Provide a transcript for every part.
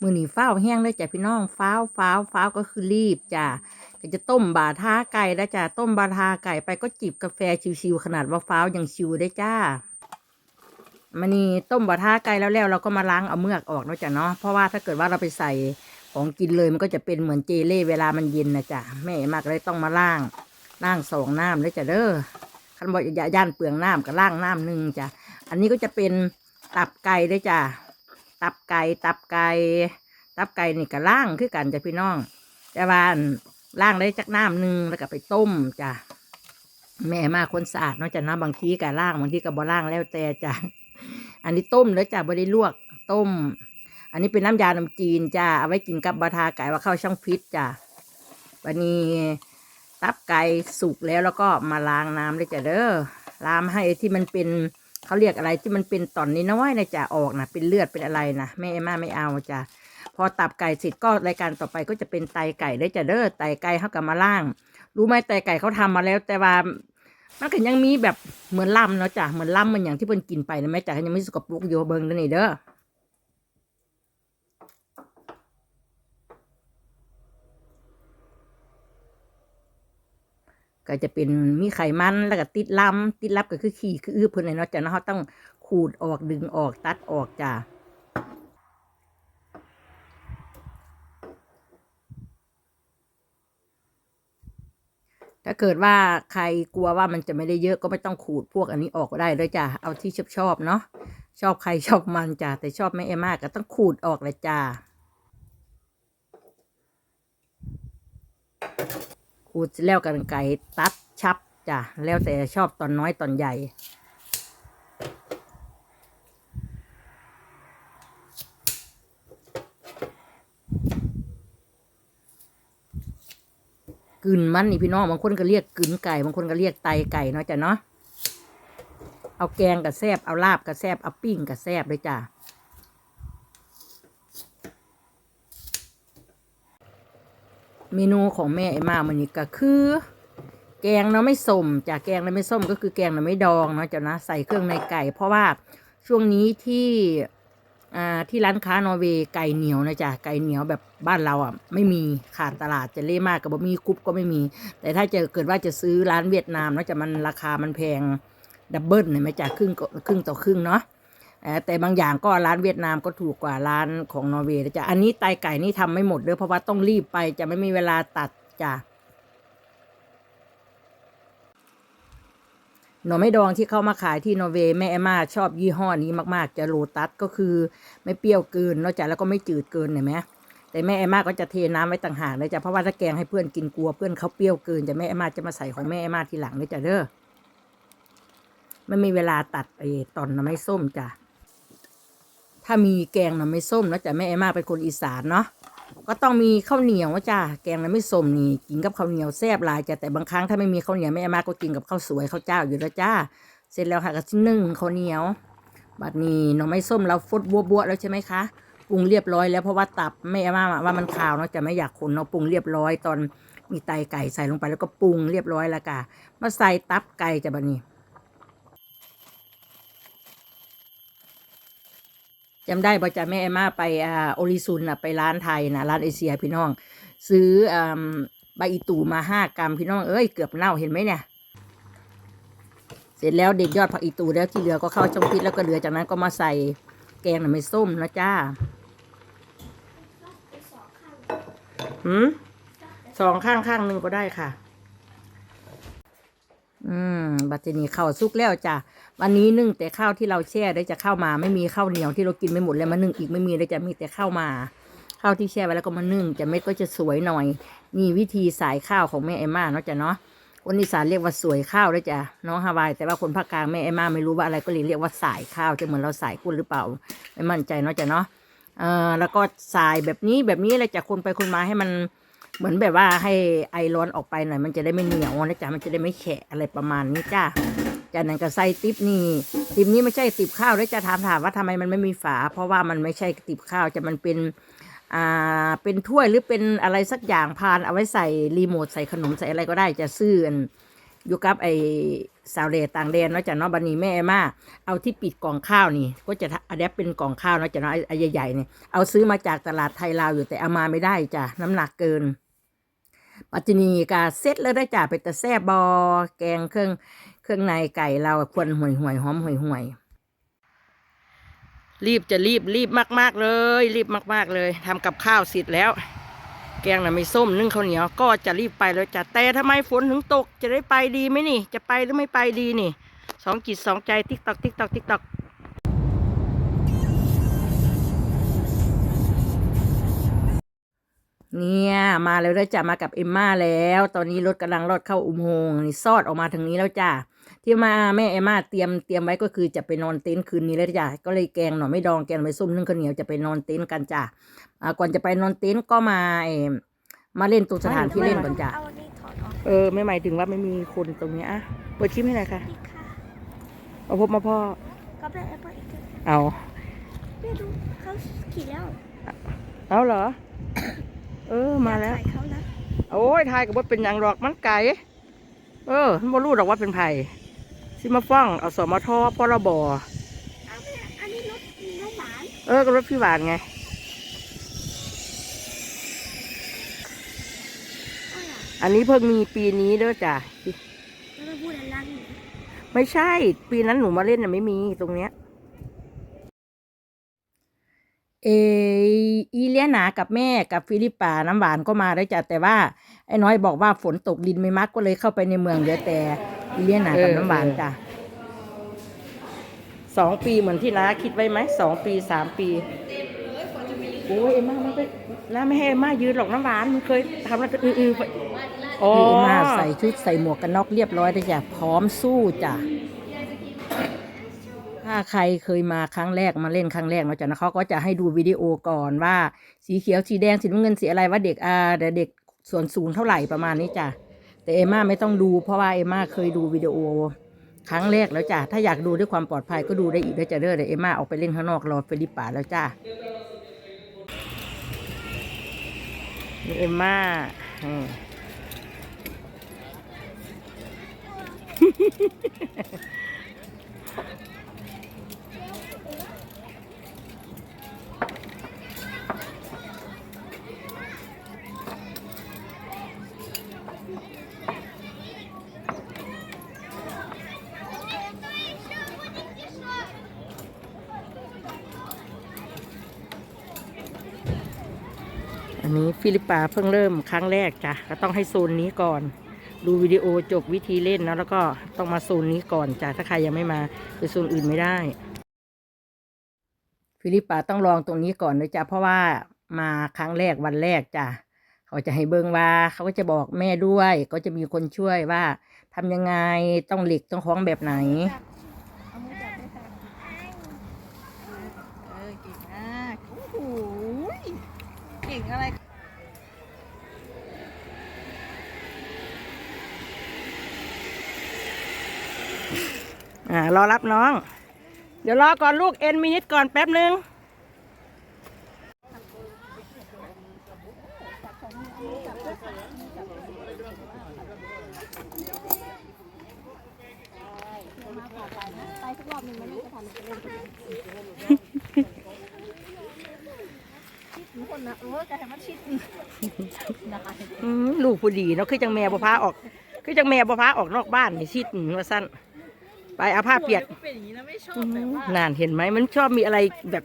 มือหนีฟ้าวแห้งเลยจ้ะพี่น้องฟ้าวฟ้าวฟ้าวก็คือรีบจ้ะก็จะต้มบาทาไก่แล้วจ้ะต้มบาทาไก่ไปก็จิบกาแฟชิวๆขนาดว่าฟ้าวยังชิวได้จ้ามันนี่ต้มบาทาไก่แล้วแล้วเราก็มาล้างเอาเมือกออกเนาะจ้ะเนาะเพราะว่าถ้าเกิดว่าเราไปใส่ของกินเลยมันก็จะเป็นเหมือนเจเล่เวลามันเย็นนะจ้ะแม่มากเลยต้องมาล้างล้างสองน้ำเลยจ้ะเด้อคันบอกอย่าย่านเปลืองน้ำก็ล้างน้ำหนึ่งจ้ะอันนี้ก็จะเป็นตับไก่ด้วยจ้ะ ตับไก่ตับไก่ตับไก่นี่ก็ล่างคือกันจ้ะพี่น้อง แต่ว่าอั่นล่างได้จักน้ำหนึ่งแล้วก็ไปต้มจ้ะแม่มาคนสะอาดเนาะจ้ะนาะบางทีก็ล่างบางทีก็บ่ล่างแล้วแต่จ้ะอันนี้ต้มแล้วจ้ะบ่ได้ลวกต้ม อันนี้เป็นน้ำยาน้ำจีนจ้ะเอาไว้กินกับบะทาไก่ว่าเข้าช่องฟิตจ้ะวันนี้ตับไก่สุกแล้วแล้วก็มาล้างน้ำเลยจ้ะเด้อล้างให้ที่มันเป็น เขาเรียกอะไรที่มันเป็นตอนน้อยนะจ๊ะออกนะเป็นเลือดเป็นอะไรนะแม่เอมม่าไม่เอาจ้ะพอตับไก่เสร็จก็รายการต่อไปก็จะเป็นไตไก่ได้จ้ะเด้อไตไก่เขากับมาล่าง รู้ไหมไตไก่เขาทำมาแล้ว แต่ว่ามันก็ยังมีแบบเหมือนล่ำเนาะจ้ะเหมือนล่ำมันอย่างที่เพิ่นกินไปนะแม่จ้ะยังไม่สกปรกอยู่เบิ่งเด้อนี่เด้อ ก็จะเป็นมีไขมันแล้วก็ติดลำติดลับก็คือขี้คืออื้อเพิ่นเลยเนาะจ้ะเนาะเขาต้องขูดออกดึงออกตัดออกจ้ะถ้าเกิดว่าใครกลัวว่ามันจะไม่ได้เยอะก็ไม่ต้องขูดพวกอันนี้ออกก็ได้เลยจ้ะเอาที่ชอบชอบเนาะชอบใครชอบมันจ้ะแต่ชอบแม่เอมากก็ต้องขูดออกเลยจ้ะ ขูดเสร็จแล้วกันไก่ตัดชับจ้ะแล้วแต่ชอบตอนน้อยตอนใหญ่ กึนมันนี่พี่น้องบางคนก็เรียกกึนไก่บางคนก็เรียกไตไก่เนาะจ้ะเนาะเอาแกงกับแซบเอาลาบกับแซบเอาปิ้งกับแซบเลยจ้ะ เมนูของแม่ไอ้มามันนี่ก็คือ แกงเนาะไม่ส้มจ้ะแกงเนาะไม่ส้มก็คือแกงเนาะไม่ดองเนาะจ้ะนะใส่เครื่องในไก่ เพราะว่าช่วงนี้ที่อ่าที่ร้านค้านอร์เวย์ไก่เหนียวนะจ๊ะไก่เหนียวแบบบ้านเราอะไม่มีขาดตลาดจะเล่มากกับบะหมี่กรุ๊ปก็ไม่มี แต่ถ้าจะเกิดว่าจะซื้อร้านเวียดนามเนาะจะมันราคามันแพงดับเบิลเนี่ยไหมจ๊ะครึ่งก็ครึ่งต่อครึ่งเนาะ แต่บางอย่างก็ร้านเวียดนามก็ถูกกว่าร้านของนอร์เวย์นะจ๊ะอันนี้ไตไก่นี่ทำไม่หมดเด้อเพราะว่าต้องรีบไปจะไม่มีเวลาตัดจ้ะหน่อไม้ดองที่เข้ามาขายที่นอร์เวย์แม่แอมาชอบยี่ห้อนี้มากๆ จะโลตัสก็คือไม่เปรี้ยวเกินนอกจากแล้วก็ไม่จืดเกินเห็นไหมแต่แม่แอมาก็จะเทน้ำไว้ต่างหากเลยจ้ะเพราะว่าถ้าแกงให้เพื่อนกินกลัวเพื่อนเขาเปรี้ยวเกินจะแม่แอมาจะมาใส่ของแม่แอมาทีหลังเลยจ้ะเด้อไม่มีเวลาตัดไอ้ตอนหน่อไม้ส้มจ้ะ ถ้ามีแกงหน่อไม้ส้มนะจ้ะแม่แอมมาเป็นคนอีสานเนาะก็ต้องมีข้าวเหนียวจ้าแกงแล้วไม่ส้มนี่กินกับข้าวเหนียวแซ่บหลายจ้ะแต่บางครั้งถ้าไม่มีข้าวเหนียวแม่อามาก็กินกับข้าวสวยข้าวเจ้าอยู่แล้วจ้า เสร็จแล้วค่ะก็ชิ้นหนึ่งข้าวเหนียว บัดนี้หน่อไม้ส้มเราฟดบัวบัวๆแล้วใช่ไหมคะปรุงเรียบร้อยแล้วเพราะว่าตับแม่อามาว่ามันขาวเนาะจะไม่อยากคนเนาะปรุงเรียบร้อยตอนมีไตไก่ใส่ลงไปแล้วก็ปรุงเรียบร้อยแล้วกะมาใส่ตับไก่จ้ะบัดนี้ จำได้ป่จ๊ะแม่แอมมาไปอ่าโอริซุนอะไปร้านไทยนะร้านเอเชียพี่น้อง ซื้ออ่าใบอีตูมาห้ากรัมพี่น้องเอ้ยเกือบเน่าเห็นไหมเนี่ย เสร็จแล้วเด็ดยอดผักอีตูแล้วที่เหลือก็เข้าช่องพิษแล้วก็เหลือจากนั้นก็มาใส่แกงหน่อไม้ส้มนะจ้าหืมสองข้างข้างหนึ่งก็ได้ค่ะ อืมบัดทีนี้ข้าวสุกแล้วจ้ะวันนี้นึ่งแต่ข้าวที่เราแช่ได้จะข้าวมา ไม่มีข้าวเหนียวที่เรากินไม่หมดแล้วมานึ่งอีกไม่มีเลยจะมีแต่ข้าวมาข้าวที่แช่ไว้แล้วก็มานึ่งจะเม็ดก็จะสวยหน่อยนี่วิธีสายข้าวของแม่เอม่าเนาะจ้ะเนาะคนอีสานเรียกว่าสวยข้าวด้วยจ้ะน้องฮาวาย แต่ว่าคนภาคกลางแม่เอม่าไม่รู้ว่าอะไรก็เลยเรียกว่าสายข้าวจะเหมือนเราสายกุ้นหรือเปล่า ไม่มั่นใจเนาะจ้ะเนาะเออแล้วก็สายแบบนี้แบบนี้เลยจากคนไปคนมาให้มัน เหมือนแบบว่าให้ไอร้อนออกไปหน่อยมันจะได้ไม่เหนียวนะจ๊ะมันจะได้ไม่แฉะอะไรประมาณนี้จ้าจากนั้นก็ใส่ติบนี่ติบนี้ไม่ใช่ติบข้าวด้วยจะถามถามว่าทำไมมันไม่มีฝา เพราะว่ามันไม่ใช่ติบข้าวจะมันเป็นอ่าเป็นถ้วยหรือเป็นอะไรสักอย่างพานเอาไว้ใส่รีโมทใส่ขนมใส่อะไรก็ได้จะซื้ออันอยู่กับไอสาวเลต่างแดนเนาะจ้ะเนาะบันนี้แม่มาเอาที่ปิดกล่องข้าวนี่ ก็จะอันนี้เป็นกล่องข้าวเนาะจ้ะเนาะไอ้ไอใหญ่ๆเนี่ยเอาซื้อมาจากตลาดไทยลาวอยู่แต่เอามาไม่ได้จ้ะน้ำหนักเกิน ปัจจุบันกาเซ็ตแล้วได้จ่าไปแต่แซ่บบอ แกงเครื่องเครื่องในไก่เราควรห่วยห่วยหอมห่วยห่วยรีบจะรีบรีบมาก ๆ เลย รีบมาก ๆ เลยทำกับข้าวเสร็จแล้ว แกงน่ะไม่ส้มนึ่งข้าวเหนียวก็จะรีบไปแล้วจ้ะแต่ทำไมฝนถึงตกจะได้ไปดีไหมนี่ จะไปหรือไม่ไปดีนี่สองจิตสองใจติ๊กตอกติ๊กตอกติ๊กตอก เนี่ยมาแล้วเด้อจ้ะมากับเอ็มม่าแล้ว ตอนนี้รถกำลังลอดเข้าอุโมงค์นี่ซอดออกมาทางนี้แล้วจ้ะที่มาแม่เอ็มม่าเตรียมเตรียมไว้ก็คือจะไปนอนเต็นท์คืนนี้แล้วจ้ะก็เลยแกงหน่อไม่ดองแกงไม่ส้มนึ่งข้าวเหนียวจะไปนอนเต็นท์กันจ้ะอ่าก่อนจะไปนอนเต็นท์ก็มาเอ่อมาเล่นตรงสถานที่เล่นก่อนจ้ะเอาอันนี้ถอดออกเออไม่หมายถึงว่าไม่มีคนตรงนี้อะเปิดชิมให้หน่อยค่ะอีกค่ะมาพบมาพ่อก็ได้แอปเปิลอีกทีเอาแม่ดูเขาขี่แล้วเอาเหรอ เออมาแล้วถ่ายเขานะโอ้ยทายกับว่าเป็นหยังดอกมันไก่เออมันบ่รู้ดอกว่าเป็นไผ่สิมาฟ้องเอาสมทพรบเอาแม่อันนี้รถรถหลานเออก็รถพี่หวานไง เอาล่ะอันนี้เพิ่งมีปีนี้เด้อจ้ะ แล้วเราพูดอะไรนี่ไม่ใช่ ปีนั้นหนูมาเล่นน่ะไม่มีตรงเนี้ย เออ อีเลียนากับแม่กับฟิลิปปาน้ำหวานก็มาได้วจ้ะแต่ว่าไอ้น้อยบอกว่าฝนตกดินไม่มักก็เลยเข้าไปในเมืองเหลือแต่อีเลียนากับน้ำหวานจ้ะสองปีเหมือนที่น้าคิดไว้ไหมสองปีสามปีโอ้ยเอ็มม่าไม่ไปน้าไม่ให้เอ็มม่ายืนหรอกน้ำหวานมันเคยทำแล้วก็อือๆไปอ๋อเอ็มม่าใส่ชุดใส่หมวกกันน็อกเรียบร้อยได้วจ้ะพร้อมสู้จ้ะ ถ้าใครเคยมาครั้งแรกมาเล่นครั้งแรกเนาะจ้ะนะเขาก็จะให้ดูวิดีโอก่อนว่า สีเขียวสีแดงสีน้ำเงินสีอะไรว่าเด็กอ่าเด็กส่วนสูงเท่าไหร่ประมาณนี้จ้ะแต่เอม่าไม่ต้องดูเพราะว่าเอม่าเคยดูวิดีโอครั้งแรกแล้วจ้ะถ้าอยากดูด้วยความปลอดภัยก็ดูได้อีกด้วยจ้ะเด้อเดี๋ยวเอม่าออกไปเล่นข้างนอกรอเฟลิปป่าแล้วจ้ะนี่เอมม่าอื อันนี้ฟิลิปปาเพิ่งเริ่มครั้งแรกจ้ะก็ต้องให้โซนนี้ก่อน ดูวิดีโอจบวิธีเล่นนะแล้วก็ต้องมาโซนนี้ก่อนจ้ะถ้าใครยังไม่มาไปโซนอื่นไม่ได้ ฟิลิปปาต้องลองตรงนี้ก่อนเลยจ้ะเพราะว่ามาครั้งแรกวันแรกจ้ะเขาจะให้เบิงว่าเขาก็จะบอกแม่ด้วย ก็จะมีคนช่วยว่าทำยังไงต้องหล็กต้องคล้องแบบไหน เอามือจับด้วยค่ะเออเก่งมากโอ้โหเก่งอะไร อ่ารอรับน้อง เดี๋ยวรอก่อนลูกเอ็นมินิทก่อนแป๊บนึงไปสักรอบหนึ่งมันน่าจะทำเป็นเล่นชิดทุกคนนะเออจะให้มันชิดนะคะอืมลูกผู้ดีเนาะคือจังแม่บ่พาออก คือจังแม่บ่พาออกนอกบ้านนี่ชิดอืมว่าสั้น ไปเอาผ้าเปียกเป็นอย่างนี้นะไม่ชอบอืแบบมว่า นานเห็นไหมมันชอบมีอะไรแบบ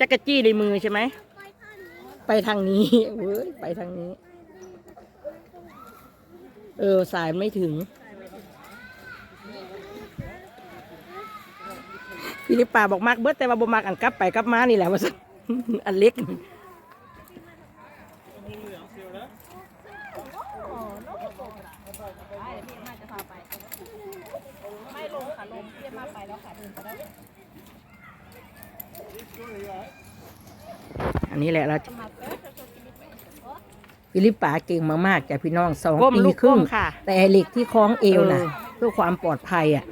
จักรจี้ในมือใช่ไหม ไปทางนี้เว้ยไปทางนี้ เออสายไม่ถึงฟิลิปปาบอกมากเบิดแต่ว่าบ่มากอันกลับไปกลับมานี่แหละว่าซั่นอันเล็ก ไม่ลงค่ะลงเพี้ยนมากไปแล้วค่ะเดินไปแล้วอันนี้แหละเราจะฟิลิปปาเก่งมากๆจ้ะพี่น้องสองก้มปีลูกครึ่งก้มค่ะ แต่เหล็กที่คล้องเอวนะเออเพื่อความปลอดภัยอะ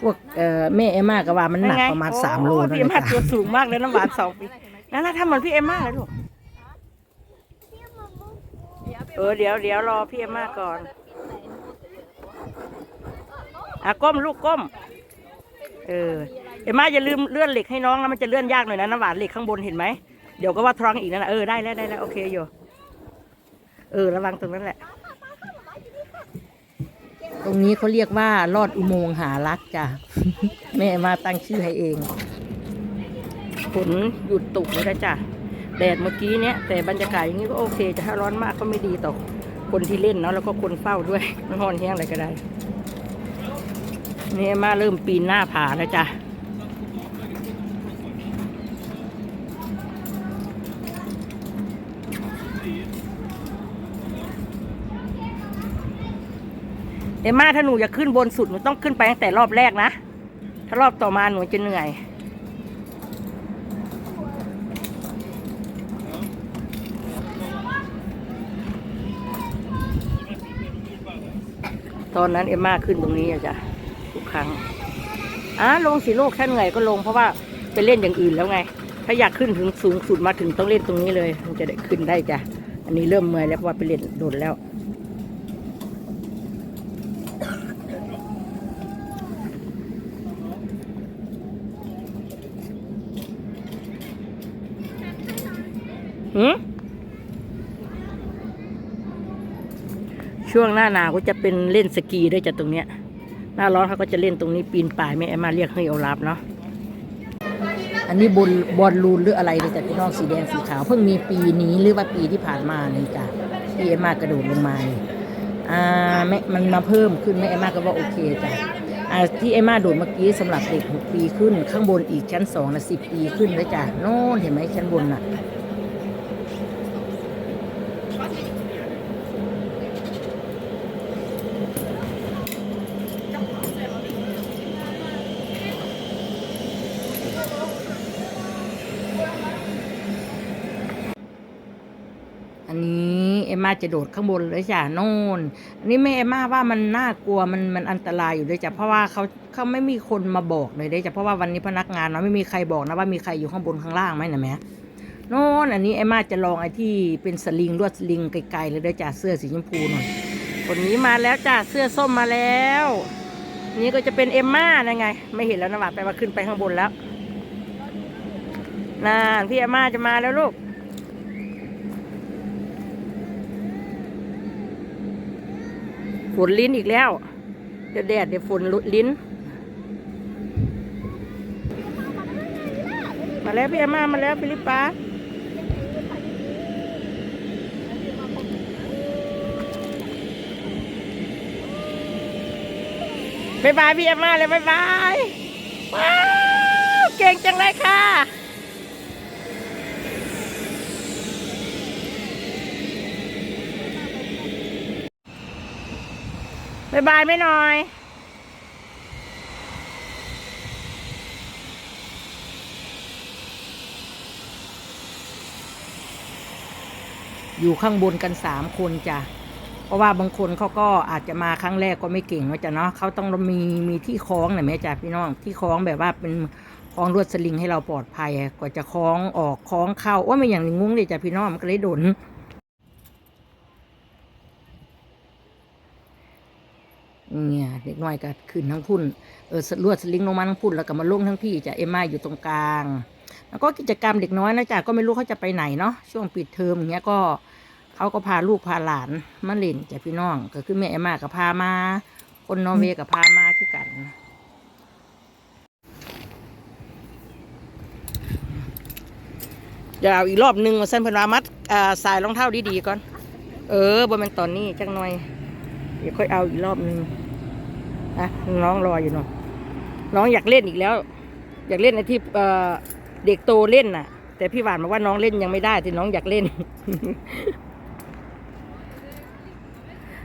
พวกเอ่อแม่เอมมาก็ว่ามันหนักประมาณสามโลโอ้นั่นพี่เอ็มแหมาละตัวจ้ะสูงมากเลยน้ำหวานสองปีนั่นนะทำเหมือนพี่เอ็มมาเลยลูก เออเดี๋ยวเดี๋ยวรอพี่เอ็มมาก่อนอะก้มลูกก้ม เออเอ็มมาอย่าลืมเลื่อนเหล็กให้น้องนะมันจะเลื่อนยากหน่อยนะน้ำหวานเหล็กข้างบนเห็นไหมเดี๋ยวก็ว่าทรังอีกนั่นนะเออได้แล้วได้แล้วโอเคอยู่เออระวังตรงนั้นแหละ ตรงนี้เขาเรียกว่าลอดอุโมงค์หารักจ้ะแม่มาตั้งชื่อให้เองฝนหยุดตกแล้วจ้ะ แดดเมื่อกี้เนี้ยแต่บรรยากาศอย่างนี้ก็โอเค จะถ้าร้อนมากก็ไม่ดีต่อคนที่เล่นเนาะแล้วก็คนเฝ้าด้วยมันร้อนแห้งอะไรก็ได้นี่มาเริ่มปีนหน้าผาแล้วจ้ะเอ็มมาถ้าหนูอยากขึ้นบนสุดหนูต้องขึ้นไปตั้งแต่รอบแรกนะ ถ้ารอบต่อมาหนูจะเหนื่อย ตอนนั้นเอ็มมาขึ้นตรงนี้อะจ้ะทุกครั้งอะลงสิโลกแค่เหนื่อยก็ลงเพราะว่าไปเล่นอย่างอื่นแล้วไง ถ้าอยากขึ้นถึงสูงสุดมาถึงต้องเล่นตรงนี้เลย มันจะได้ขึ้นได้จ้ะอันนี้เริ่มเมื่อยแล้วเพราะว่าไปเล่นโดนแล้วหืม ช่วงหน้าหนาวก็จะเป็นเล่นสกีด้วยจ้ะตรงเนี้ย หน้าร้อนเขาก็จะเล่นตรงนี้ปีนป่ายไม่แอมาเรียกให้เอารับเนาะ อันนี้บอลบอลลูนหรืออะไรเลยจ้ะพี่น้องสีแดงสีขาวเพิ่งมีปีนี้หรือว่าปีที่ผ่านมานี่จ้ะที่เอมากระโดดลงมาอ่าแม่มันมาเพิ่มขึ้นแม่เอมาก็ว่าโอเคจ้ะอ่าที่เอมมาโดดเมื่อกี้สำหรับเด็กหกปีขึ้นข้างบนอีกชั้นสองนะสิบปีขึ้นเลยจ้ะโน่นเห็นไหมชั้นบนน่ะ อันนี้เอ็มมา จะโดดข้างบนเลยจ้ะโน่นอันนี้แม่เอมาว่ามันน่ากลัวมันมันอันตรายอยู่ด้วยจ้ะเพราะว่าเขาเขาไม่มีคนมาบอกเลยด้วยจ้ะเพราะว่าวันนี้พนักงานเนาะไม่มีใครบอกนะว่ามีใครอยู่ข้างบนข้างล่างไหมนะแม่โน่นอันนี้เอ็มาจะลองไอ้ที่เป็นสลิงลวดสลิงไกลๆเลยด้วยจ้ะเสื้อสีชมพูหน่อยคนนี้มาแล้วจ้ะเสื้อส้มมาแล้วนี่ก็จะเป็นเอมม่านะไง ไม่เห็นแล้วนะหวาไปว่าขึ้นไปข้างบนแล้วน่าพี่เอมม่าจะมาแล้วลูก ฝนลิ้นอีกแล้ว เดี๋ยวแดดเดี๋ยวฝนลิ้น มาแล้วพี่เอมมามาแล้วฟิลิปปาบายบายพี่เอมมาเลยบายบายว้าวเก่งจังเลยค่ะ บายบายไม่หน่อย อยู่ข้างบนกันสามคนจ้ะ เพราะว่าบางคนเขาก็อาจจะมาครั้งแรกก็ไม่เก่งว่าจะเนาะเขาต้องมีมีที่คล้องหน่อยไหมจ้ะพี่น้องที่คล้องแบบว่าเป็นคล้องลวดสลิงให้เราปลอดภัยกว่าจะคล้องออกคล้องเข้าว่าไม่อย่างงุ้งเลยจ้ะพี่น้องมันก็เลยโดน เนี่ยเด็กน้อยก็ขึ้นทั้งพุ่นเออลวดสลิงลงมาทั้งพุ่นแล้วก็มาลงทั้งพี่จ้ะเอ็มมาอยู่ตรงกลาง แล้วก็กิจกรรมเด็กน้อยนะจ๊ะก็ไม่รู้เขาจะไปไหนเนาะช่วงปิดเทอมอย่างเงี้ยก็เขาก็พาลูกพาหลานมาเล่นจ้ะพี่น้อง ก็คือแม่เอ็มมากับพามา คนนอร์เวย์กับพามาคือกันเดี๋ยวอีกรอบหนึ่งมาเส้นพนวามัดอ่าสายรองเท้าดีๆก่อน เออบนเป็นตอนนี้จังหน่อย เดี๋ยวค่อยเอาอีกรอบหนึ่ง นะน้องรออยู่เนาะน้องอยากเล่นอีกแล้ว อยากเล่นในที่เอเด็กโตเล่นน่ะ แต่พี่หวานบอกว่าน้องเล่นยังไม่ได้แต่น้องอยากเล่น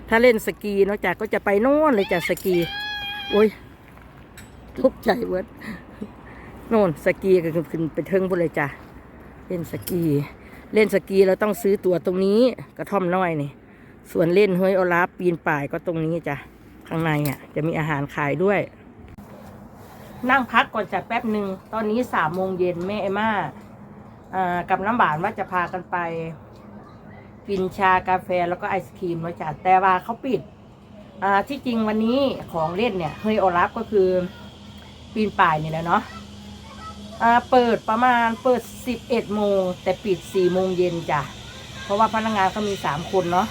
ถ้าเล่นสกีนอกจากก็จะไปโน่นเลยจ้ะสกี โอ้ยทุกข์ใจเวิร์ดโน่นสกีก็ขึ้นไปเทิงบนเลยจ้ะเล่นสกี เล่นสกีเราต้องซื้อตั๋วตรงนี้กระท่อมน้อยนี่ ส่วนเล่นเฮ้ยอลาปีนป่ายก็ตรงนี้จ้ะ ข้างในอะจะมีอาหารขายด้วย นั่งพักก่อนจะแป๊บหนึ่งตอนนี้สามโมงเย็นแม่เอม่าอ่ากับน้ำหวานว่าจะพากันไป กินชากาแฟแล้วก็ไอศครีมแล้วจ้ะแต่ว่าเขาปิดอ่าที่จริงวันนี้ของเล่นเนี่ยเฮยโอรับก็คือปีนป่ายนี่แหละเนาะอ่าเปิดประมาณเปิด 11โมงแต่ปิด4โมงเย็นจ้ะ เพราะว่าพนักงานเขามี 3 คนเนาะ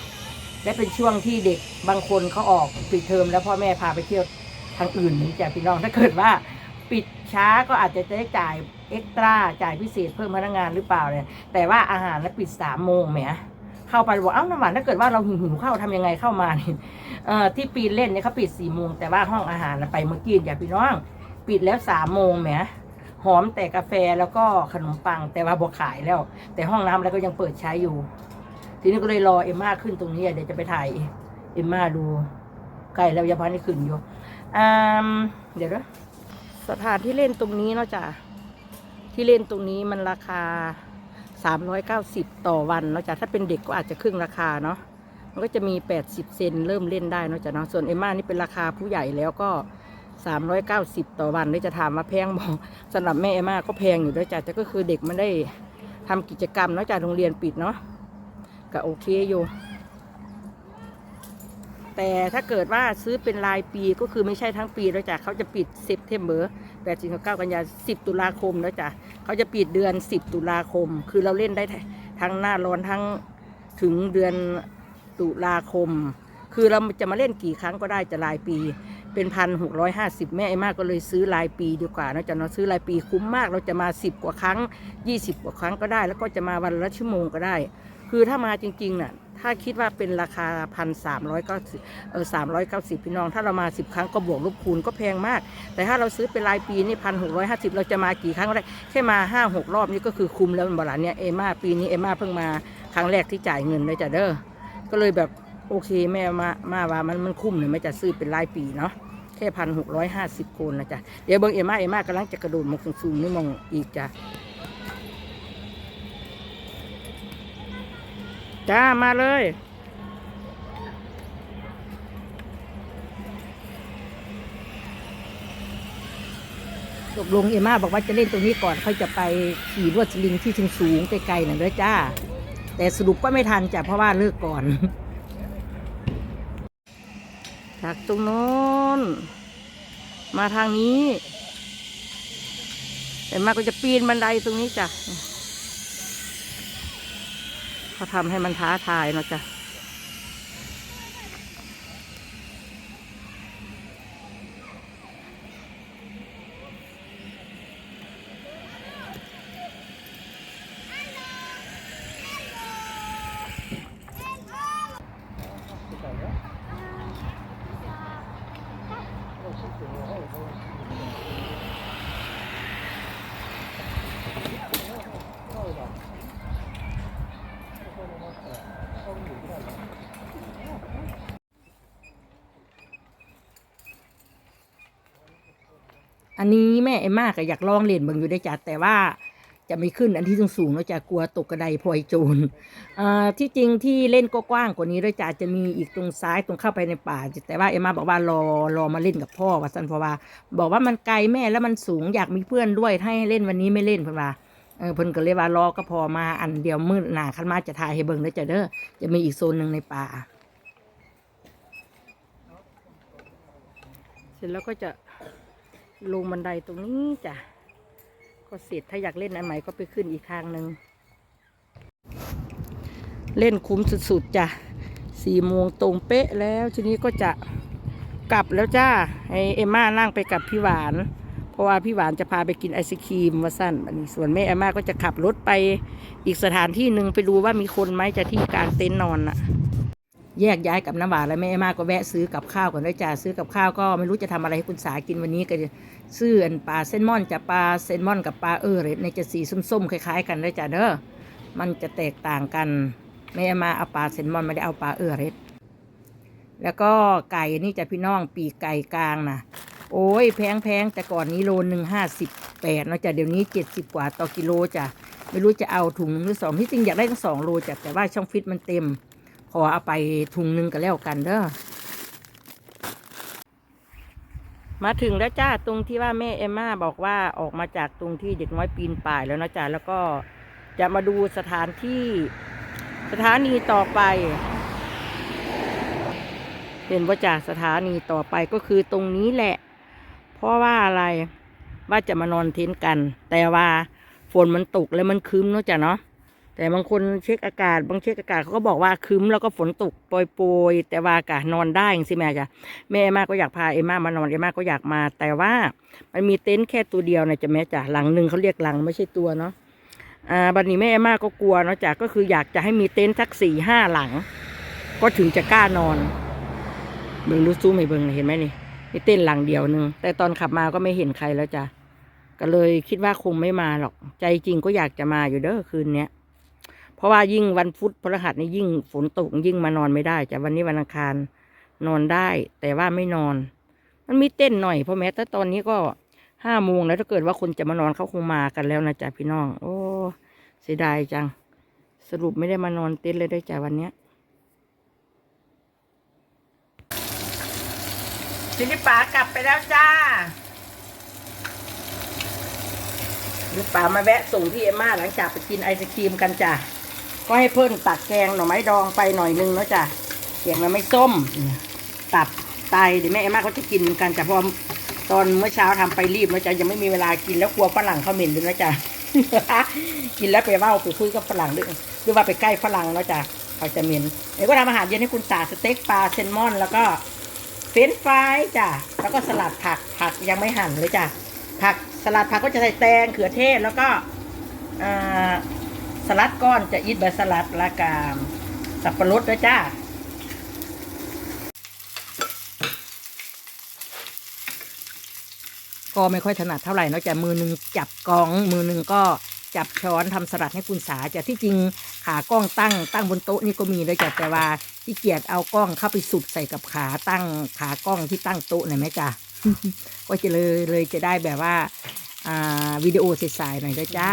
และเป็นช่วงที่เด็กบางคนเขาออกปิดเทอมแล้วพ่อแม่พาไปเที่ยวทางอื่นนี่จ้ะพี่น้องถ้าเกิดว่าปิดช้าก็อาจจะได้จ่ายเอ็กตร้าจ่ายพิเศษเพิ่มพนักงานหรือเปล่าเนี่ยแต่ว่าอาหารแล้วปิดสามโมงแหมเข้าไปบอกเอ้าน้ำหวานถ้าเกิดว่าเราหิวหิวเข้าวทำยังไงเข้ามาเนี่ยที่ปีนเล่นเนี่ยเขาปิดสี่โมงแต่ว่าห้องอาหารน่ะไปเมื่อกี้อย่าพี่น้อง ปิดแล้วสามโมงแหมหอมแต่กาแฟแล้วก็ขนมปังแต่ว่าบอกขายแล้ว แต่ห้องน้ำแล้วก็ยังเปิดใช้อยู่ ทีนี้ก็เลยรอเอ็มมาขึ้นตรงนี้เดี๋ยวจะไปถ่ายเอ็มมาดูใกล้แล้วยาพันนี่ขึ้นอยู่อ่าเดี๋ยวนะสถานที่เล่นตรงนี้เนาะจ้ะที่เล่นตรงนี้มันราคา390ต่อวันเนาะจ้ะถ้าเป็นเด็กก็อาจจะครึ่งราคาเนาะมันก็จะมี80เซนเริ่มเล่นได้เนาะจ้ะเนาะส่วนเอ็มมานี่เป็นราคาผู้ใหญ่แล้วก็390ต่อวันนี่จะถามว่าแพงบอกสำหรับแม่เอ็มมาก็แพงอยู่ด้วยจ้ะแต่ก็คือเด็กมันได้ทำกิจกรรมเนาะจ้ะโรงเรียนปิดเนาะ ก็โอเคอยู่ แต่ถ้าเกิดว่าซื้อเป็นรายปีก็คือไม่ใช่ทั้งปีแล้วจ้ะเขาจะปิดเซปเทมเบอร์แปดสิบเก้ากันยาสิบตุลาคมแล้วจ้ะเขาจะปิดเดือนสิบตุลาคม คือเราเล่นได้ทั้งหน้าร้อนทั้งถึงเดือนตุลาคม คือเราจะมาเล่นกี่ครั้งก็ได้จะรายปีเป็นพันหกร้อยห้าสิบแม่ไอ้มากก็เลยซื้อรายปีดีกว่านะจ๊ะเนาะซื้อรายปีคุ้มมากเราจะมาสิบกว่าครั้งยี่สิบกว่าครั้งก็ได้ แล้วก็จะมาวันละชั่วโมงก็ได้ คือถ้ามาจริงๆน่ะถ้าคิดว่าเป็นราคาพันสามร้อยเก้าสิบเออสามร้อยเก้าสิบพี่น้อง ถ้าเรามาสิบครั้งก็บวกลบคูณก็แพงมาก แต่ถ้าเราซื้อเป็นรายปีนี่พันหกร้อยห้าสิบเราจะมากี่ครั้งก็ได้แค่มาห้าหกรอบนี่ก็คือคุ้มแล้วบลานเนี่ยเอม่าปีนี้เอม่าเพิ่งมาครั้งแรกที่จ่ายเงินเลยจ้ะเด้อก็เลยแบบโอเคแม่มามาว่ามันมันคุ้มเลยไม่จะซื้อเป็นรายปีเนาะแค่พันหกร้อยห้าสิบโคนนะจ๊ะเดี๋ยวเบิ้งเอม่าเอม่ากำลังจะกระโดดมองสูงๆนี่มองอีกจ้ะ จ้า มาเลย ตกลงเอม่าบอกว่าจะเล่นตรงนี้ก่อนเขาจะไปขี่ลวดสลิงที่ชิงสูงไกลๆหน่อยด้วยจ้า แต่สรุปก็ไม่ทันจ้ะเพราะว่าเลิกก่อนจากตรงโน้น มาทางนี้ แต่มาก็จะปีนบันไดตรงนี้จ้ะ เขาทำให้มันท้าทายเนาะจ้ะ อันนี้แม่เอม่ากอยากลองเล่นเบิ่งอยู่ได้จ้ะแต่ว่าจะไม่ขึ้นอันที่สูงๆเนาะจ้ะกลัวตกกระไดพลอยโจรอ่าที่จริงที่เล่นก็กว้างกว่านี้ด้วยจ้ะจะมีอีกตรงซ้ายตรงเข้าไปในป่า แต่ว่าเอมาบอกว่ารอรอมาเล่นกับพ่อว่าสันเพราะว่า บอกว่ามันไกลแม่แล้วมันสูงอยากมีเพื่อนด้วยให้เล่นวันนี้ไม่เล่นเพิ่อนว่าเออเพิ่นก็เลยว่ารอก็พอมาอันเดียวมืดหนาคันมาจะถ่ายให้เบิ่งได้อจ้ะเด้อจะมีอีกโซนหนึ่งในป่า เสร็จแล้วก็จะ ลงบันไดตรงนี้จ้ะ ก็เสร็จถ้าอยากเล่นอันใหม่ก็ไปขึ้นอีกทางหนึ่ง เล่นคุ้มสุดๆจ้ะสี่โมงตรงเป๊ะแล้ว ทีนี้ก็จะกลับแล้วจ้าให้เอมม่านั่งไปกับพี่หวาน เพราะว่าพี่หวานจะพาไปกินไอศครีมว่าสั้นอันนี้ส่วนแม่เอมม่าก็จะขับรถไปอีกสถานที่หนึ่งไปดูว่ามีคนไหมจะที่กลางเต็นท์นอนน่ะ แยกย้ายกับน้ำหวานแล้วแม่มากก็แวะซื้อกับข้าวก่อนด้วยจ้าซื้อกับข้าวก็ไม่รู้จะทำอะไรให้คุณสากินวันนี้ก็จะซื้ออันปลาเซนมอนจะปลาเซนมอนกับปลาเออเรดในจะสีส้มๆคล้ายๆ กันด้วยจ้าเด้อมันจะแตกต่างกันแม่มาเอาปลาเซนมอนไม่ได้เอาปลาเออเรดแล้วก็ไก่นี่จะพี่น้องปีกไก่กลางนะโอ้ยแพงๆแต่ก่อนนี้โลหนึ่งห้าสิบแปดเนาะจ้ะเดี๋ยวนี้เจ็ดสิบกว่าต่อกิโลจ้ะไม่รู้จะเอาถุงหนึ่งหรือสองที่จริงอยากได้ทั้งสองโลจ้ะแต่ว่าช่องฟิตมันเต็ม ขอเอาไปถุงนึงก็แล้วกันเด้อมาถึงแล้วจ้าตรงที่ว่าแม่เอมม่าบอกว่าออกมาจากตรงที่เด็กน้อยปีนป่ายแล้วนะจ้าแล้วก็จะมาดูสถานที่สถานีต่อไป เห็นว่าจากสถานีต่อไปก็คือตรงนี้แหละ เพราะว่าอะไรว่าจะมานอนเทนท์กัน แต่ว่าฝนมันตกแล้วมันคึ้มเนาะจ้ะเนาะ แต่บางคนเช็คอากาศ บางเช็คอากาศเขาก็บอกว่าคึ้มแล้วก็ฝนตกโปรยๆแต่ว่าอากาศนอนได้สิแม่จ้ะแม่เอมมาก็อยากพาเอมมามานอนเอมมาก็อยากมา แต่ว่ามันมีเต็นท์แค่ตัวเดียวนะจ้ะแม่จ้ะหลังหนึ่งเขาเรียกหลังไม่ใช่ตัวเนาะอ่าบัดนี้แม่เอมมาก็กลัวเนาะจ้ะก็คืออยากจะให้มีเต็นท์สักสี่ห้าหลัง ก็ถึงจะกล้านอนเบิ่งดูซูมให้เบิ่งเห็นไหมนี่มีเต้นหลังเดียวหนึ่งแต่ตอนขับมาก็ไม่เห็นใครแล้วจ้ะก็เลยคิดว่าคงไม่มาหรอก ใจจริงก็อยากจะมาอยู่เด้อคืนเนี้ย เพราะว่ายิ่งวันพุธพฤหัสนี่ยิ่งฝนตกยิ่งมานอนไม่ได้จ้ะวันนี้วันอังคารนอนได้ แต่ว่าไม่นอน มันมีเต้นหน่อยเพราะแม้แต่ตอนนี้ก็ห้าโมงแล้วถ้าเกิดว่าคนจะมานอนเขาคงมากันแล้วนะจ๊ะพี่น้อง โอ้เสียดายจัง สรุปไม่ได้มานอนเต้นเลยได้จ้ะวันเนี้ยฟิลิปปากลับไปแล้วจ้าฟิลิปปามาแวะส่งพี่เอมมาหลังจากไปกินไอศครีมกันจ้ะ ก็ให้เพิ่นตักแกงหน่อไม้ดองไปหน่อยนึงเนาะจ้ะแกงมันไม่ส้ม ตับไตเดี๋ยวแม่เอมมาเขาจะกินกันจ้ะพราะตอนเมื่อเช้าทำไปรีบเนาะจ้ะยังไม่มีเวลากินแล้วกลัวฝรั่งเขาเหม็นด้วยนะจ้ะกินแล้วไปเว่าไปคุยกับฝรั่งด้วยหรือว่าไปใกล้ฝรั่งเนาะจ้ะเขาจะเหม็นเดี๋ยวก็ทำอาหารเย็นให้คุณตาสเต็กปลาเซลมอน แล้วก็เฟรนช์ฟรายจ้ะแล้วก็สลัดผักผักยังไม่หั่นเลยจ้ะผักสลัดผักก็จะใส่แตงเขือเทศแล้วก็อ่า สลัดก้อนจะอีทแบบสลัดละกาม สับปะรดนะจ้าก็ไม่ค่อยถนัดเท่าไหร่นอกจากมือหนึ่งจับกองมือหนึ่งก็จับช้อนทำสลัดให้คุณสาจะที่จริงขากล้องตั้งตั้งบนโต๊ะนี่ก็มีด้วยจ้ะแต่ว่าที่เกียจเอากล้องเข้าไปสุดใส่กับขาตั้งขากล้องที่ตั้งโต๊ะหน่อยไหมจ้ะก็จะเลยเลยจะได้แบบว่าอ่าวิดีโอใสๆหน่อยด้วยจ้า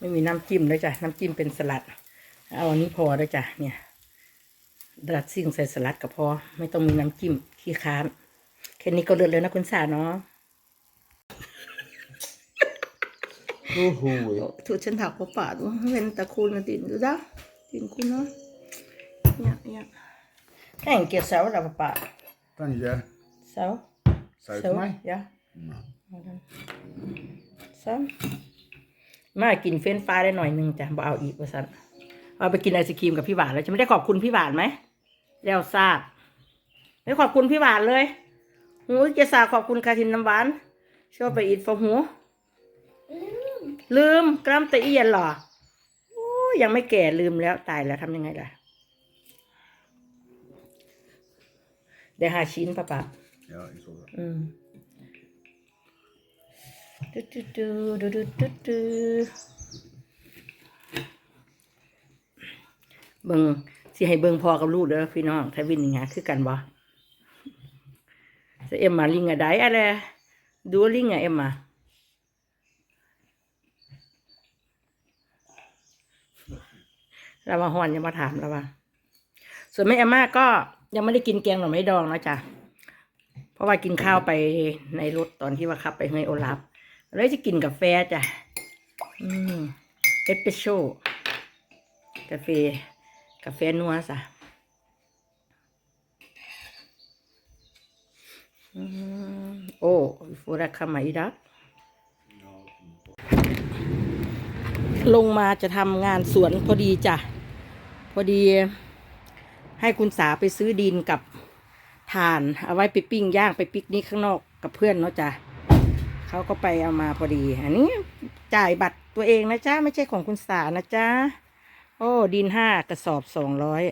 ไม่มีน้ำจิ้มด้วยจ้ะ น้ำจิ้มเป็นสลัด เอาอันนี้พอด้วยจ้ะ เนี่ยดัดซิ่งใส่สลัดก็พอ ไม่ต้องมีน้ำจิ้มขี้ค้านแค่นี้ก็เลือดเลยนะคุณสาเนาะ Oho. ถูกฉันถักกว่าป่าดูเป็นตะคูนนะตินดูจ้ะตินคุณเนาะเนี่ยเนี่ยแข่งเกียร์เสาแล้วป่า Kan je เสา zout เสา mij? ยะ Nou, ซ้ำ มากินเฟรนช์ฟรายได้หน่อยหนึงจ้ะบ่เอาอีกว่าสันเอาไปกินไอศครีมกับพี่หวานแล้วจะไม่ได้ขอบคุณพี่หวานไหมแล้วซาดไม่ขอบคุณพี่หวานเลยหูจะสาขอบคุณคาทินน้ำหวานชอบไปอีทฟอหู ลืมกล้ามตะเอียนเหรอโอ้ยยังไม่แก่ลืมแล้วตายแล้วทำยังไงล่ะเดี๋ยวหาชิ้นปะปะ ja, is wel. อืม ดูดูดูดูดูดูดูเบิ่งสิให้เบิงพอกับลูกเด้อพี่น้องถ้าวินนี่ไงคือกันบ่จะเอ็มมาลิงอะไดอะไรดูลิงอะเอ็มมาเรามาฮอนยังมาถามเราว่า ส่วนแม่เอ็มมาก็ยังไม่ได้กินแกงหน่อไม้ดองนะจ๊ะเพราะว่ากินข้าวไปในรถตอนที่ว่าขับไปเฮยโอลับ แล้วจะกินกาแฟจ้ะ อืมเอสเปรสโซ่กาแฟ กาแฟนัวซะอืมโอ้ฟูรักคามาอีดักลงมาจะทำงานสวนพอดีจ้ะ พอดี ให้คุณสาไปซื้อดินกับทาน เอาไว้ไปปิ้งย่างไปปิกนิกข้างนอกกับเพื่อนเนาะจ้ะ เขาก็ไปเอามาพอดี อันนี้จ่ายบัตรตัวเองนะจ๊ะ ไม่ใช่ของคุณสานะจ๊ะ โอ้ ดินห้ากระสอบสองร้อย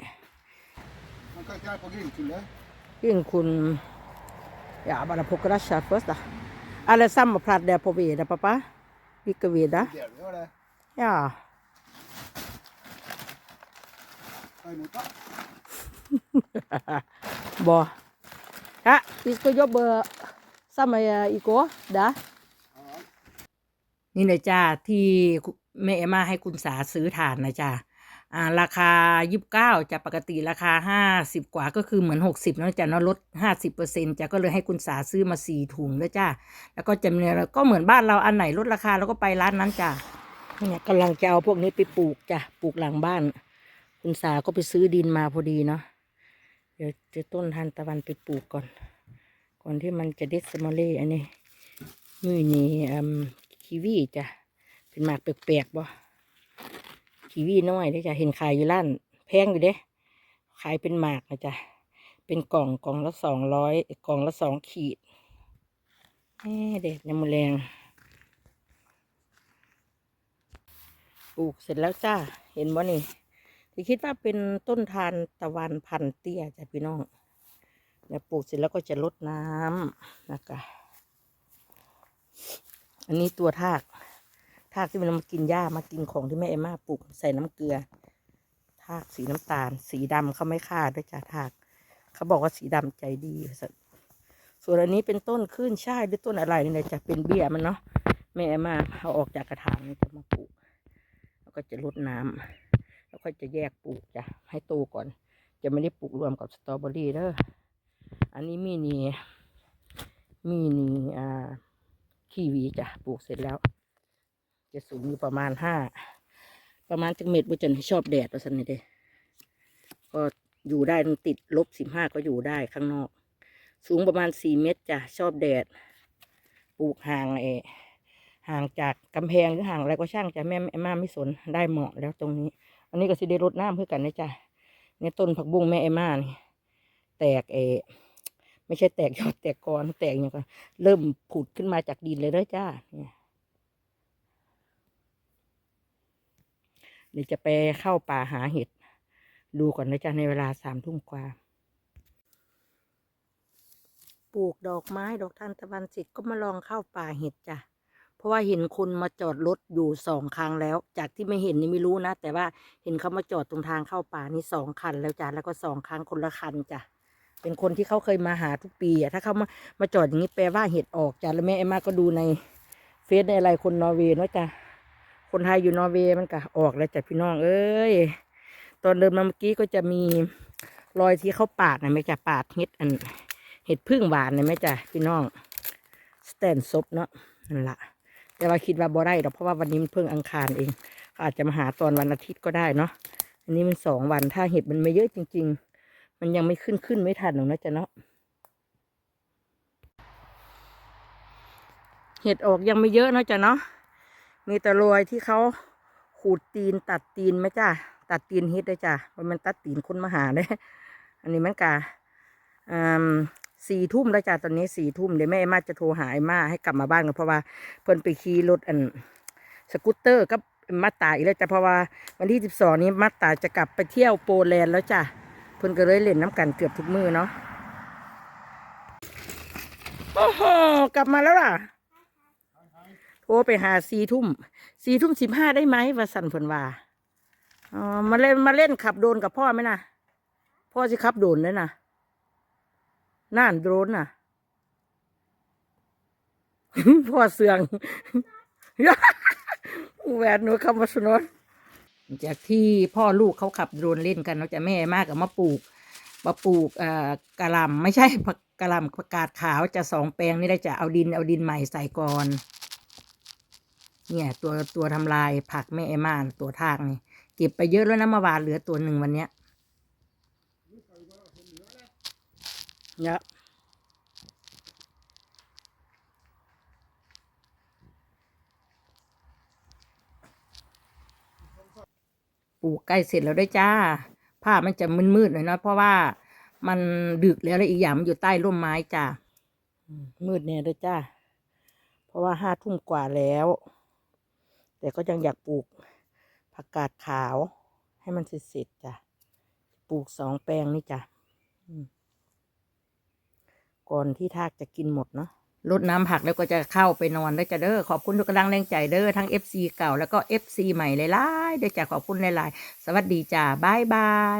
Dan kan jij op in hè? ยิ่งคุณอย่าบาราพกราชาเฟิร์สอะอะไรซ้ำมาพลัดเดพอเวดะปะปะวิกเวดะ Ja, hoor hè. ย่า Hij moet dat. บอฮะวิสโกโยเบอร์ Sama ya Iko, dah. นี่เลยจ้าที่แม่เอมาให้คุณสาซื้อถ่านนะจ้าอ่าราคายี่สิบเก้าจะปกติราคาห้าสิบกว่าก็คือเหมือนหกสิบนะจ้ะเนาะลดห้าสิบเปอร์เซ็นต์จ้ะก็เลยให้คุณสาซื้อมาสี่ถุงแล้วจ้าแล้วก็จำเนียก็เหมือนบ้านเราอันไหนลดราคาเราก็ไปร้านนั้นจ้าเนี่ยกำลังจะเอาพวกนี้ไปปลูกจ้ะปลูกหลังบ้าน คุณสาก็ไปซื้อดินมาพอดีเนาะเดี๋ยวจะต้นทานตะวันไปปลูกก่อน อนที่มันจะเด็ดสมอเล่อันนี้ มือนี้อืมคีวีจ้ะเป็นหมากแปลกๆบ่คีวีน้อยได้จ้ะเห็นขายอยู่ร้านแพงอยู่เด้ ขายเป็นหมากนะจ๊ะเป็นกล่องกล่องละสองร้อยกล่องละสองขีดเด็ดยำมะแรงปลูกเสร็จแล้วจ้า เห็นบ่นี่ที่คิดว่าเป็นต้นทานตะวันพันเตี้ยจ้ะพี่น้อง เดี๋ยวปลูกเสร็จแล้วก็จะลดน้ำนะคะอันนี้ตัวทากทากที่มันมากินหญ้ามากินของที่แม่เอมมาปลูกใส่น้ำเกลือ ทากสีน้ำตาล สีดำเขาไม่ฆ่าด้วยจ้ะทาก เขาบอกว่าสีดำใจดีส่วนอันนี้เป็นต้นขึ้นช่ายหรือต้นอะไรนี่นะจะเป็นเบี้ยมันเนาะแม่เอมมาเอาออกจากกระถางจะมาปลูก แล้วก็จะรดน้ำแล้วก็จะแยกปลูกจ้ะให้โตก่อน จะไม่ได้ปลูกรวมกับสตรอเบอรี่เด้อ อันนี้มีนีมีนีอ่าคีวีจ้ะปลูกเสร็จแล้ว จะสูงอยู่ประมาณห้าประมาณจังเม็ดบุจันชอบแดดว่าสันนี่เด้ก็อยู่ได้ติดลบสิบห้าก็อยู่ได้ข้างนอก สูงประมาณสี่เมตรจ้ะชอบแดด ปลูกห่างเอห่างจากกำแพงหรือห่างอะไรก็ช่างจ้ะแม่แม่มาไม่สนได้เหมาะแล้วตรงนี้ อันนี้ก็สิได้รดน้ำเพื่อกันนะจ้ะเนี่ยต้นผักบุ้งแม่เอมมานี่ แตกเอไม่ใช่แตกยอดแตกกอนแตกอย่างก็เริ่มผุดขึ้นมาจากดินเลยเด้อจ้าเนี่ยเดี๋ยวจะไปเข้าป่าหาเห็ด ดูก่อนนะจ้าในเวลาสามทุ่มกว่า ปลูกดอกไม้ดอกทานตะวันเสร็จก็มาลองเข้าป่าเห็ดจ้ะเพราะว่าเห็นคนมาจอดรถอยู่สองครั้งแล้ว จากที่ไม่เห็นนี่ไม่รู้นะ แต่ว่าเห็นเขามาจอดตรงทางเข้าป่านี่สองคันแล้วจ้ะแล้วก็สองครั้งคนละคันจ้ะ เป็นคนที่เขาเคยมาหาทุกปีอะถ้าเขามามาจอดอย่างนี้แปลว่าเห็ดออกจ้ะแล้วแม่เอ็มมาก็ดูในเฟซในอะไรคนนอร์เวย์เนาะจ้ะคนไทยอยู่นอร์เวย์มันก็ออกแล้วจ้ะพี่น้องเอ้ยตอนเดินมาเมื่อกี้ก็จะมีรอยที่เขาปาดนะไหมจ้ะปาดเห็ดอันเห็ดพึ่งหวานนะไหมจ้ะพี่น้องสแตนซบเนาะนั่นละแต่ว่าคิดว่าบ่ได้หรอกเพราะว่าวันนี้มันเพิ่งอังคารเองอาจจะมาหาตอนวันอาทิตย์ก็ได้เนาะอันนี้มันสองวันถ้าเห็ดมันไม่เยอะจริง ๆ มันยังไม่ขึ้นขึ้นไม่ทันหรอกนะจ๊ะเนาะเห็ดออกยังไม่เยอะนะจ๊ะเนาะมีแต่รอยที่เขาขูดตีนตัดตีนไหมจ้ะตัดตีนเห็ดเลยจ้ะว่ามันตัดตีนคนมาหาเด้อันนี้มันกะอืมสี่ทุ่มแล้วจ้ะตอนนี้สี่ทุ่มเดี๋ยวแม่มมาจะโทรหาไอ้มาให้กลับมาบ้านกันเพราะว่าเพิ่นไปขี่รถอันสกูตเตอร์กับมาตาอีกแล้วจ้ะเพราะว่าวันที่สิบสองนี้มาตาจะกลับไปเที่ยวโปแลนด์แล้วจ้ะ เพิ่นก็เลยเล่นน้ำกันเกือบทุกมือเนาะโอ้โหกลับมาแล้วล่ะโทรไปหาสี่ทุ่มสี่ทุ่มสิบห้าได้ไหมว่าสันเพิ่นว่าอ๋อมาเล่นมาเล่นขับโดรนกับพ่อไหมนะพ่อสิขับโดรนเลยนะน่านโดรนน่ะพ่อเสืองแหวนหนูคำว่าสนน จากที่พ่อลูกเขาขับโดรนเล่นกันเนาจะแม่มากกับมาปลูกมาปลูกเอ่อกะลำไม่ใช่ผักกะลำผักกาดขาวจะสองแปลงนี่ได้จะเอาดินเอาดินใหม่ใส่ก่อนเนี่ยตัวตัวทำลายผักแม่เอม่าตัวทากนี่เก็บไปเยอะแล้วนะเมื่อวานเหลือตัวหนึ่งวันเนี้ยเยอะ ลูกใกล้เสร็จแล้วด้วยจ้า ผ้ามันจะมืดๆหน่อยเนาะเพราะว่ามันดึกแล้วและอีกอย่างมันอยู่ใต้ร่มไม้จ้ามมืดเนี่ยด้วยจ้า เพราะว่าห้าทุ่มกว่าแล้ว แต่ก็ยังอยากปลูกผักกาดขาวให้มันเสร็จๆจ้ะปลูกสองแปลงนี่จ้ะก่อนที่ทากจะกินหมดเนาะ ลดน้ำผักแล้วก็จะเข้าไปนอนได้วจะเด้อขอบคุณทุกกำลังแรงใจเด้อทั้ง FC เก่าแล้วก็ FC ใหม่หลายๆเด้อจ้ะขอบคุณหลายๆ สวัสดีจ้าบายบาย